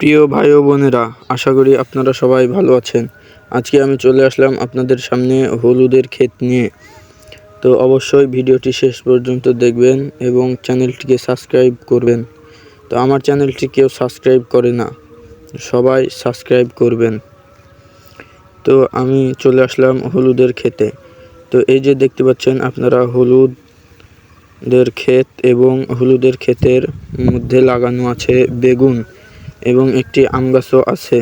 প্রিয় ভাই বোনেরা, আশা করি আপনারা সবাই ভালো আছেন। আজকে আমি চলে আসলাম আপনাদের সামনে হলুদের ক্ষেত নিয়ে। তো অবশ্যই ভিডিওটি শেষ পর্যন্ত দেখবেন এবং চ্যানেলটিকে সাবস্ক্রাইব করবেন। তো আমার চ্যানেলটি কেউ সাবস্ক্রাইব করে না, সবাই সাবস্ক্রাইব করবেন। তো আমি চলে আসলাম হলুদের ক্ষেতে। তো এই যে দেখতে পাচ্ছেন আপনারা হলুদের ক্ষেত এবং হলুদের ক্ষেতের মধ্যে লাগানো আছে বেগুন। এবং একটি আম গাছও আছে।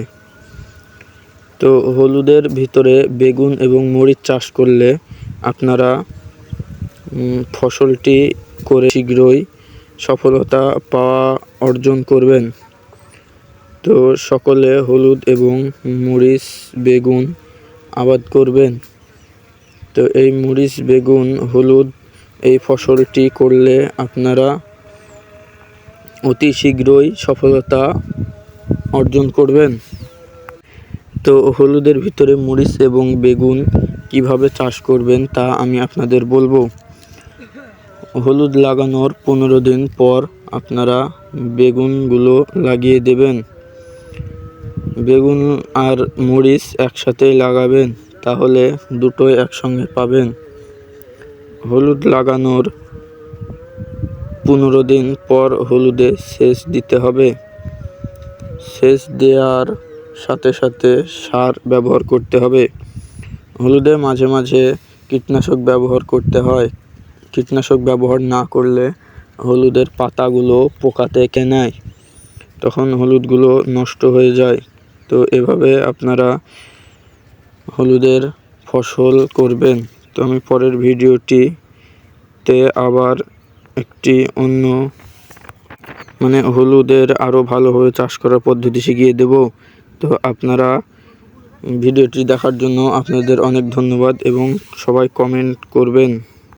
তো হলুদের ভিতরে বেগুন এবং মরিচ চাষ করলে আপনারা ফসলটি করে শীঘ্রই সফলতা পাওয়া, অর্জন করবেন। তো সকলে হলুদ এবং মরিচ, বেগুন আবাদ করবেন। তো এই মরিচ, বেগুন, হলুদ এই ফসলটি করলে আপনারা অতি শীঘ্রই সফলতা অর্জন করবেন। তো হলুদের ভিতরে মরিচ এবং বেগুন কীভাবে চাষ করবেন তা আমি আপনাদের বলব। হলুদ লাগানোর পনেরো দিন পর আপনারা বেগুনগুলো লাগিয়ে দেবেন। বেগুন আর মরিচ একসাথেই লাগাবেন, তাহলে দুটোই একসঙ্গে পাবেন। হলুদ লাগানোর পনেরো দিন পর হলুদে সেচ দিতে হবে। সেচ দেওয়ার সাথে সাথে সার ব্যবহার করতে হবে। হলুদে মাঝে মাঝে কীটনাশক ব্যবহার করতে হয়। কীটনাশক ব্যবহার না করলে হলুদের পাতাগুলো পোকাতে কেনায় তখন হলুদগুলো নষ্ট হয়ে যায়। তো এভাবে আপনারা হলুদের ফসল করবেন। তো আমি পরের ভিডিওটিতে আবার একটি অন্য মানে হলুদের আরও ভালোভাবে চাষ করার পদ্ধতি শিখিয়ে দেব। তো আপনারা ভিডিওটি দেখার জন্য আপনাদের অনেক ধন্যবাদ এবং সবাই কমেন্ট করবেন।